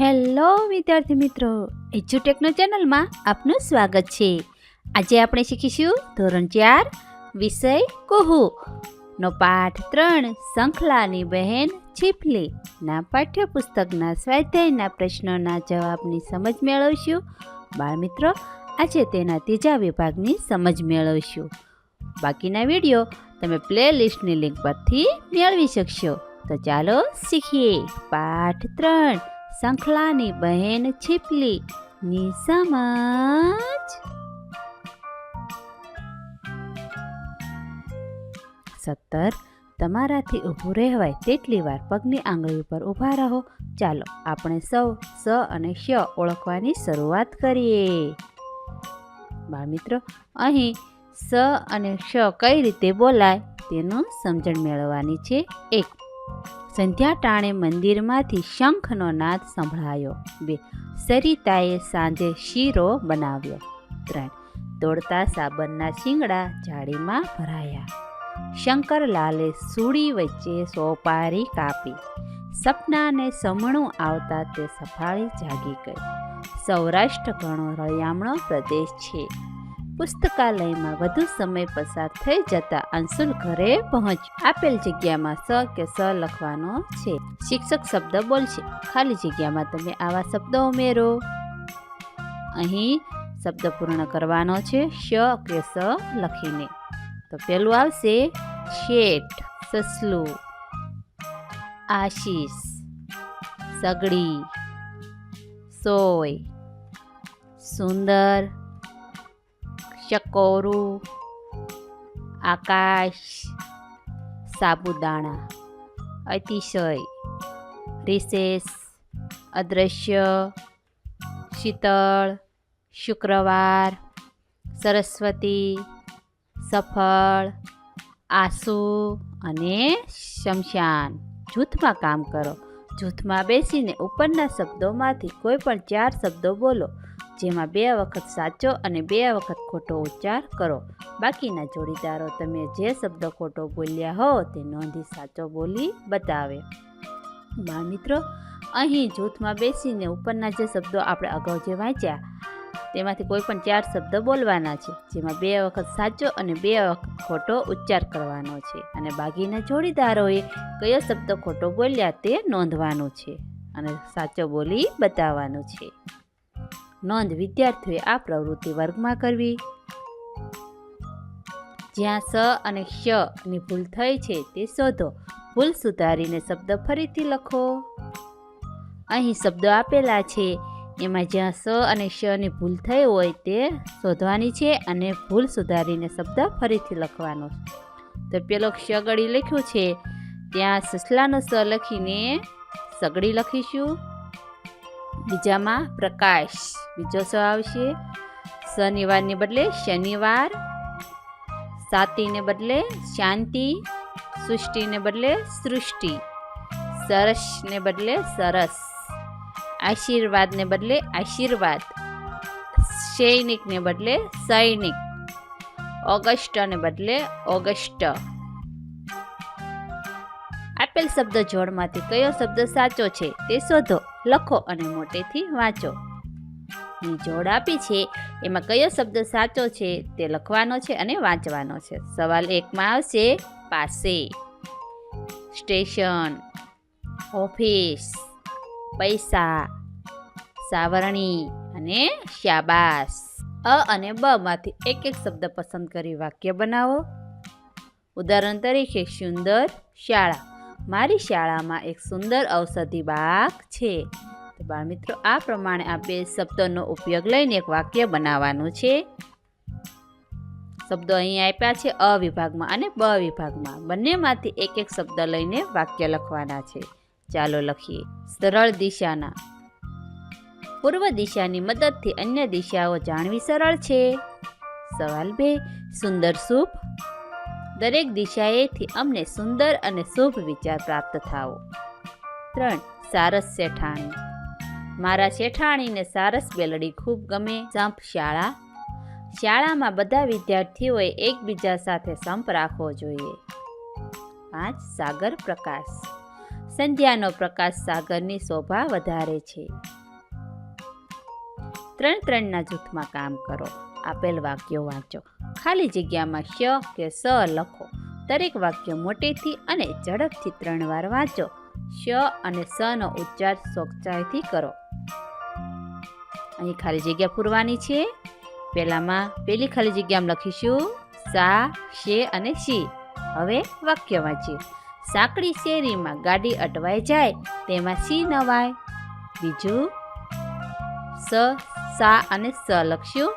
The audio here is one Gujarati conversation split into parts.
હેલો, વિદ્યાર્થી મિત્રો. એજ્યુટેકનો ચેનલમાં આપનું સ્વાગત છે. આજે આપણે શીખીશું ધોરણ ચાર, વિષય કુહુ. નો પાઠ ત્રણ, શંખલાની બહેન છીપલી. ના પાઠ્યપુસ્તકના સ્વાધ્યાયના પ્રશ્નોના જવાબની સમજ મેળવશું. બાળમિત્રો આજે તેના ત્રીજા વિભાગની સમજ મેળવશું. બાકીના વીડિયો તમે પ્લેલિસ્ટની લિંક પરથી મેળવી શકશો. તો ચાલો શીખીએ. પાઠ ત્રણ શંખલાની બહેન છીપલી ની સમજ સત્તર, તમારાથી ઊભું રહેવાય તેટલી વાર પગની આંગળી ઉપર ઊભા રહો. ચાલો, આપણે સૌ સ અને શ ઓળખવાની શરૂઆત કરીએ. બાળમિત્રો અહીં સ અને શ કઈ રીતે બોલાય તેનું સમજણ મેળવવાની છે. એક સંધ્યા ટાણે મંદિરમાંથી શંખનો નાદ સંભળાયો. બે સરિતાએ સાંજે શીરો બનાવ્યો. ત્રણ દોડતા સાબરના શિંગડા જાળીમાં ભરાયા. શંકરલાલે સૂડી વચ્ચે સોપારી કાપી. સપનાને સમણું આવતા તે સફાળી જાગી ગઈ. સૌરાષ્ટ્ર ઘણો રળિયામણો પ્રદેશ છે. પુસ્તકાલયમાં વધુ સમય પસાર થઈ જતા અંશુલ ઘરે પહોંચ આપેલ જગ્યામાં સ કે સ લખવાનો છે. શિક્ષક શબ્દ બોલશે. ખાલી જગ્યામાં તમે આવા શબ્દો ઉમેરો. અહીં શબ્દ પૂર્ણ કરવાનો છે. શ કે સ લખીને. તો પેલું આવશે. શેઠ, સસલું, આશીષ, સગડી, સોય, સુંદર ચકોરું, આકાશ, સાબુદાણા, અતિશય રિસેસ અદૃશ્ય શીતળ, શુક્રવાર, સરસ્વતી, સફળ, આંસુ અને શમશાન. જૂથમાં કામ કરો. જૂથમાં બેસીને ઉપરના શબ્દોમાંથી કોઈ પણ ચાર શબ્દો બોલો. જેમાં બે વખત સાચો અને બે વખત ખોટો ઉચ્ચાર કરો. બાકીના જોડીદારો તમે જે શબ્દ ખોટો બોલ્યા હો તે નોંધી સાચો બોલી બતાવે. બાળમિત્રો અહીં જૂથમાં બેસીને ઉપરના જે શબ્દો આપણે અગાઉ જે વાંચ્યા, તેમાંથી કોઈ પણ ચાર શબ્દ બોલવાના છે, જેમાં બે વખત સાચો અને બે વખત ખોટો ઉચ્ચાર કરવાનો છે. અને બાકીના જોડીદારોએ કયો શબ્દ ખોટો બોલ્યા તે નોંધવાનું છે અને સાચો બોલી બતાવવાનો છે. નોંધ વિદ્યાર્થીઓએ આ પ્રવૃત્તિ વર્ગમાં કરવી. જ્યાં સ અને શ ભૂલ થઈ છે તે શોધો. ભૂલ સુધારીને શબ્દ ફરીથી લખો. અહીં શબ્દો આપેલા છે. એમાં જ્યાં સ અને શની ભૂલ થઈ હોય તે શોધવાની છે અને ભૂલ સુધારીને શબ્દ ફરીથી લખવાનો તો પેલો સગડી લખ્યું છે. ત્યાં સસલાનો સ લખીને સગડી લખીશું. બીજામાં પ્રકાશ. બીજો સ આવશે? શનિવારને બદલે શનિવાર, સાતીને બદલે શાંતિ, સૃષ્ટિને બદલે સૃષ્ટિ, સરસને બદલે સરસ, આશીર્વાદને બદલે આશીર્વાદ, સૈનિકને બદલે સૈનિક, ઓગસ્ટને બદલે ઓગસ્ટ. આપેલ શબ્દ જોડમાંથી કયો શબ્દ સાચો છે તે શોધો, લખો અને મોટેથી વાંચો. ની જોડ આપી છે, એમાં કયો શબ્દ સાચો છે તે લખવાનો છે અને વાંચવાનો છે. સવાલ એકમાં આવશે, પાસે. સ્ટેશન, ઓફિસ, પૈસા, સાવરણી અને શાબાશ. અ અને બ માંથી એક એક શબ્દ પસંદ કરી વાક્ય બનાવો. ઉદાહરણ તરીકે, સુંદર શાળા. મારી શાળામાં એક સુંદર ઔષધિ બાગ છે. તો બાળમિત્રો, આ પ્રમાણે આપણે શબ્દોનો ઉપયોગ લઈને એક વાક્ય બનાવવાનું છે. શબ્દો અહીં આપ્યા છે, અ વિભાગમાં અને બ વિભાગમાં. બંનેમાંથી એક એક શબ્દ લઈને વાક્ય લખવાના છે. ચાલો લખીએ. સરળ દિશાના. પૂર્વ દિશાની મદદથી અન્ય દિશાઓ જાણવી સરળ છે. સવાલ બે. સુંદર શુભ દરેક દિશાએથી અમને સુંદર અને શુભ વિચાર પ્રાપ્ત થાવો ત્રણ, સારસ શેઠાણી. મારા શેઠાણીને સારસ બેલડી ખૂબ ગમે. સંપ શાળા. શાળામાં બધા વિદ્યાર્થીઓએ એકબીજા સાથે સંપ રાખવો જોઈએ. પાંચ, સાગર પ્રકાશ. સંધ્યાનો પ્રકાશ સાગરની શોભા વધારે છે. ત્રણ, ત્રણના જૂથમાં કામ કરો. આપેલ વાક્યો વાંચો. ખાલી જગ્યામાં શ કે સ લખો. દરેક વાક્ય મોટેથી અને ઝડપથી ત્રણ વાર વાંચો. શ અને સ નો ઉચ્ચાર ચોકચાઈથી કરો. અહીં ખાલી જગ્યા પૂરવાની છે. પહેલામાં પહેલી ખાલી જગ્યામાં લખીશું. સા, શે અને શી. હવે વાક્ય વાંચીએ. સાંકડી શેરીમાં ગાડી અટવાઈ જાય, તેમાં સી નવાય? બીજું, સ, સા અને સ લખ્યું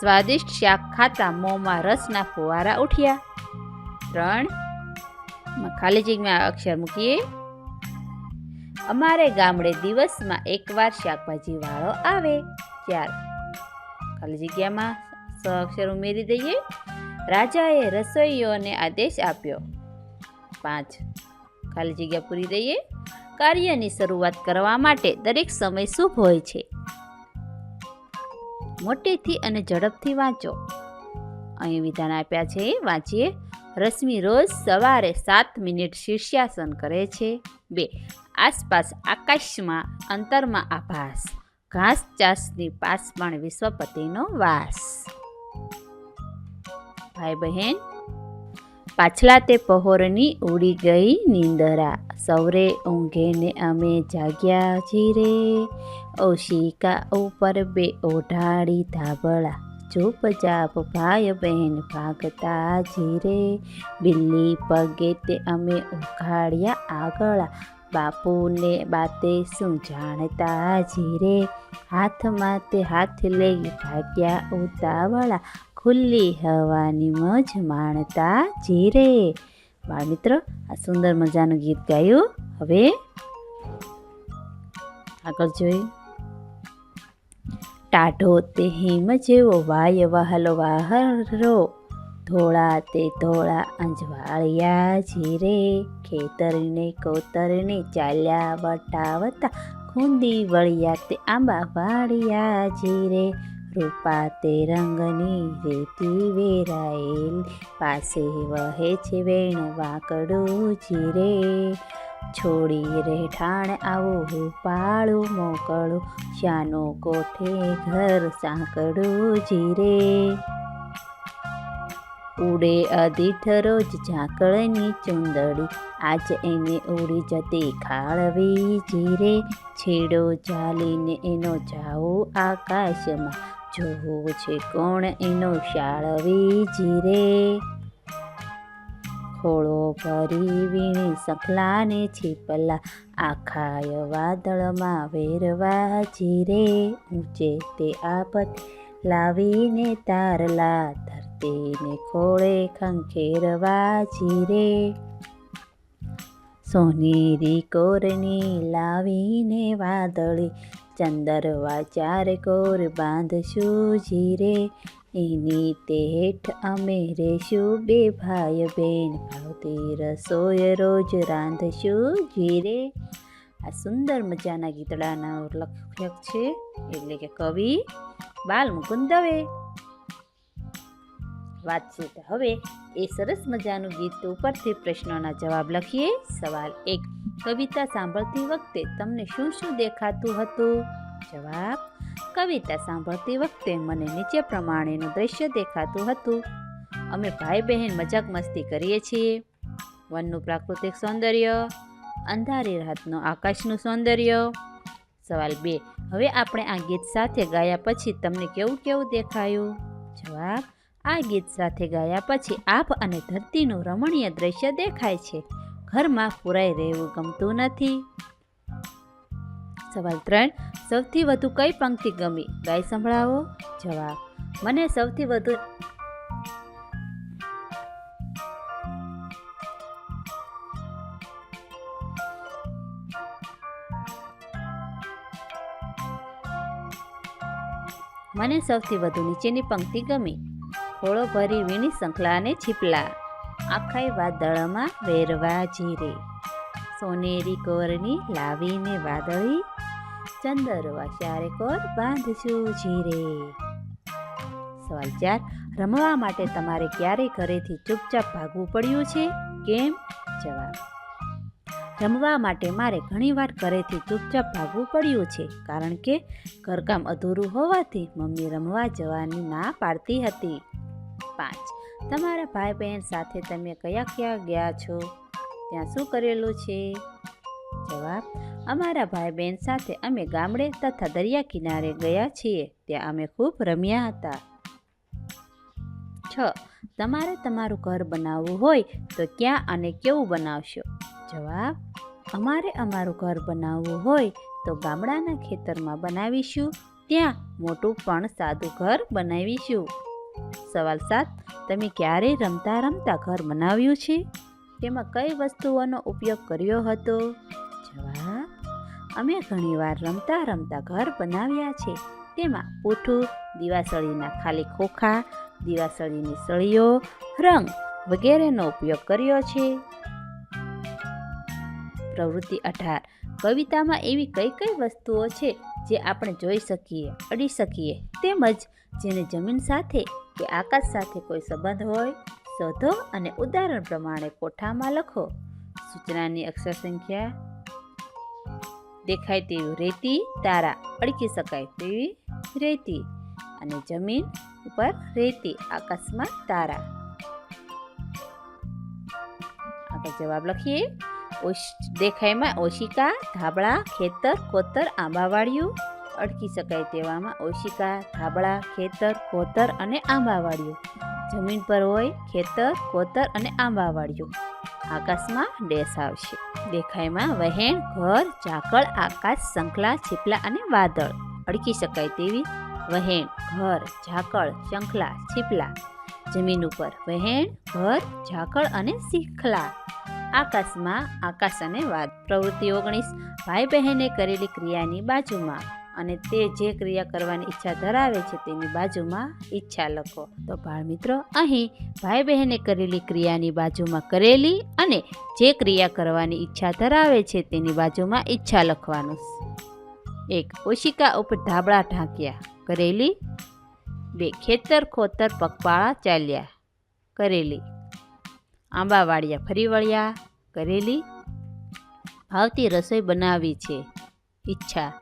સ્વાદિષ્ટ શાક ખાતા મોંમાં રસના ફુવારા ઉઠ્યા. ત્રણ ખાલી જગ્યામાં અક્ષર મૂકીએ. અમારે ગામડે દિવસમાં એકવાર શાકભાજી વાળો આવે. ચાર, ખાલી જગ્યામાં સ અક્ષર ઉમેરી દઈએ. રાજાએ રસોઈઓને આદેશ આપ્યો. પાંચ, ખાલી જગ્યા પૂરી દઈએ. કાર્યની શરૂઆત કરવા માટે દરેક સમય શુભ હોય છે. મોટેથી અને ઝડપથી વાંચો. અહીં વિધાન આપ્યા છે, વાંચીએ. રશ્મિ રોજ સવારે સાત મિનિટ શીર્ષાસન કરે છે. બે, આસપાસ આકાશમાં અંતરમાં આભાસ. ઘાસ ચાસની પાસ પણ વિશ્વપતિનો વાસ. ભાઈ બહેન પાછલા તે પહોરની ઉડી ગઈ નિંદરા. સૌરે ઊંઘે ને અમે જાગ્યા જીરે ઓશિકા ઉપર બે ઓઢાળી ધાબળા, ચાપ ભાઈ બહેન ભાગતા જીરે બિલ્લી પગે તે અમે ઉઘાડ્યા આગળા, બાપુને બાતે શું જાણતા જીરે હાથમાં તે હાથ લઈ ભાગ્યા ઉતાવળા, ખુલ્લી હવાની મજ માણતા જીરે બાળ મિત્ર, આ સુંદર મજાનું ગીત ગાયું. હવે આગળ જોઈ ટાઢો તે હિમ જેવો વાય વહલો વાહરો ધોળા તે ધોળા અંજવાળિયા જીરે ખેતરને કોતરને ચાલ્યા વટાવતા ખૂંદી વળિયા તે આંબા વાળિયા જીરે રૂપા તે રંગની રેતી વેરાયેલ, પાસે વહે છે વેણ વાકડું જીરે છોડી રહેઠાણ આવો રૂપાળું મોકળું શાનો કોઠે ઘર સાંકળું જીરે. ઉડે અધીઠ રોજ ઝાકળની ચુંદડી, આજ એને ઉડી જતી ખાળવી જીરે. છેડો ચાલીને એનો જાઓ આકાશમાં, જોવું છે કોણ એનો શાળવી જીરે. ખોળો ભરી વીણી સખલાને છીપલા. આખાય વાદળમાં વેરવા જીરે. ઊંચે તે આપત લાવીને તારલા. ધરતીને ખોળે ખંખેરવા જીરે. સોનેરી કોરની લાવીને વાદળી. ચંદરવા ચાર કોર બાંધશું જીરે. એની તે હેઠ અમે રેશું બે ભાઈ બેન ભાવતી રસોઈ રોજ રાંધશું જીરે આ સુંદર મજાના ગીતડાના લખક છે એટલે કે કવિ બાલ મુકુંદ દવે વાતચીત હવે એ સરસ મજાનું ગીત ઉપરથી પ્રશ્નોના જવાબ લખીએ સવાલ એક કવિતા સાંભળતી વખતે તમને શું શું દેખાતું હતું જવાબ કવિતા સાંભળતી વખતે મને નીચે પ્રમાણેનું દ્રશ્ય દેખાતું હતું. અમે ભાઈ બહેન મજાક મસ્તી કરીએ છીએ. વનનું પ્રાકૃતિક સૌંદર્ય, અંધારી રાતનું આકાશનું સૌંદર્ય. સવાલ બે, હવે આપણે આ ગીત સાથે ગાયા પછી તમને કેવું કેવું દેખાયું? જવાબ, આ ગીત સાથે ગાયા પછી આપ અને ધરતીનું રમણીય દ્રશ્ય દેખાય છે. ઘરમાં પુરાઈ રહેવું ગમતું નથી. સવાલ ત્રણ, સૌથી વધુ કઈ પંક્તિ ગમી? ગાય સંભળાવો. જવાબ, મને સૌથી વધુ મને સૌથી વધુ નીચેની પંક્તિ ગમી? ખોળો ભરી વીણી સંખલા અને છીપલા. આખાય વાદળમાં વેરવા જીરે. સોનેરી કોરની લાવીને વાદળી ચંદરવા ચારે કોર બાંધશું જીરે સવાલ ચાર રમવા માટે તમારે ક્યારે ઘરેથી ચૂપચાપ ભાગવું પડ્યું છે કેમ જવાબ રમવા માટે મારે ઘણીવાર ઘરેથી ચૂપચાપ ભાગવું પડ્યું છે કારણ કે ઘરકામ અધૂરું હોવાથી મમ્મી રમવા જવાની ના પાડતી હતી. પાંચ, તમારા ભાઈ બહેન સાથે તમે કયા ક્યાં ગયા છો? ત્યાં શું કરેલું છે? જવાબ અમારા ભાઈ બહેન સાથે અમે ગામડે તથા દરિયા કિનારે ગયા છીએ. ત્યાં અમે ખૂબ રમ્યા હતા. છ. તમારે તમારું ઘર બનાવવું હોય તો ક્યાં અને કેવું બનાવશો? જવાબ, અમારે અમારું ઘર બનાવવું હોય તો ગામડાના ખેતરમાં બનાવીશું. ત્યાં મોટું પણ સાદું ઘર બનાવીશું. સવાલ સાત. તમે ક્યારેય રમતા રમતા ઘર બનાવ્યું છે? તેમાં કઈ વસ્તુઓનો ઉપયોગ કર્યો હતો? જવાબ અમે ઘણીવાર રમતા રમતા ઘર બનાવ્યા છે. તેમાં પૂઠું, દિવાસળીના ખાલી ખોખા, દિવાસળીની સળીઓ, રંગ વગેરેનો ઉપયોગ કર્યો છે. પ્રવૃત્તિ અઢાર. કવિતામાં એવી કઈ કઈ વસ્તુઓ છે જે આપણે જોઈ શકીએ, અડી શકીએ, તેમજ જેને જમીન સાથે કે આકાશ સાથે કોઈ સંબંધ હોય, શોધો અને ઉદાહરણ પ્રમાણે કોઠામાં લખો. સૂચનાની અક્ષર સંખ્યા દેખાય તેવી રેતી, તારા અડકી શકાય તેવી રેતી અને જમીન ઉપર રેતી, આકાશમાં તારા. આગળ જવાબ લખીએ. દેખાયમાં ઓશિકા, ધાબળા, ખેતર, કોતર આંબાવાળિયું અડકી શકાય તેવામાં ઓશિકા, ધાબળા, ખેતર, કોતર અને આંબાવાળિયું જમીન પર હોય ખેતર, કોતર અને આંબાવાળિયું આકાશમાં ડેસ આવશે. દેખાયમાં વહેણ, ઘર, ઝાકળ, આકાશ, શંખલા, છીપલા અને વાદળ. અડકી શકાય તેવી વહેણ, ઘર, ઝાકળ, શંખલા, છીપલા. જમીન ઉપર વહેણ, ઘર, ઝાકળ અને શીખલા. આકાશમાં આકાશ અને વાદ. પ્રવૃત્તિ ઓગણીસ ભાઈ બહેને કરેલી ક્રિયાની બાજુમાં. અને તે જે ક્રિયા કરવાની ઈચ્છા ધરાવે છે તેની બાજુમાં ઈચ્છા લખો. તો બાળ મિત્રો, અહીં ભાઈ બહેને કરેલી ક્રિયાની બાજુમાં કરેલી અને જે ક્રિયા કરવાની ઈચ્છા ધરાવે છે તેની બાજુમાં ઈચ્છા લખવાનું. એક, ઓશિકા ઉપર ધાબળા ઢાંક્યા. કરેલી. બે, ખેતર ખોતર પગપાળા ચાલ્યા. કરેલી. આંબા વાળ્યા ફરી વળ્યા. કરેલી. ભાવતી રસોઈ બનાવી છે. ઈચ્છા.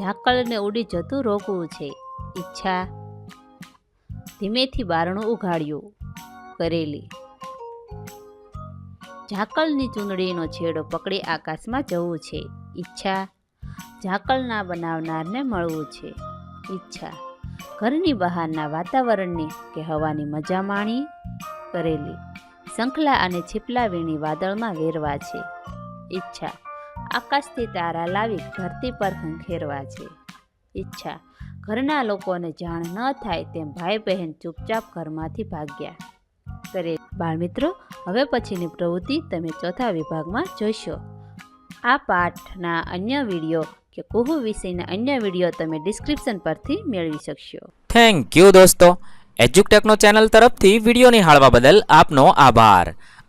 ઝાકળને ઉડી જતું રોકવું છે. ઈચ્છા. ધીમેથી બારણું ઉઘાડ્યું. કરેલી. ઝાકળની ચૂંદડીનો છેડો પકડી આકાશમાં જવું છે. ઈચ્છા. ઝાકળના બનાવનારને મળવું છે. ઈચ્છા. ઘરની બહારના વાતાવરણની કે હવાની મજા માણી. કરેલી. શંખલા અને છીપલા વીણી વાદળમાં વેરવા છે. ઈચ્છા. આકાશથી તારા લાવી ધરતી પર ખંખેરવા છે. ઈચ્છા. ઘરના લોકોને જાણ ન થાય તેમ ભાઈ બહેન ચૂપચાપ ઘરમાંથી ભાગ્યા. કરે બાળમિત્રો, હવે પછીની પ્રવૃત્તિ તમે ચોથા વિભાગમાં જોશો. આ પાઠના અન્ય વીડિયો કે કુહુ વિષયના અન્ય વીડિયો તમે ડિસ્ક્રિપ્શન પરથી મેળવી શકશો. થેન્ક યુ દોસ્તો. એજ્યુકટેકનો ચેનલ તરફથી વીડિયો નિહાળવા બદલ આપનો આભાર.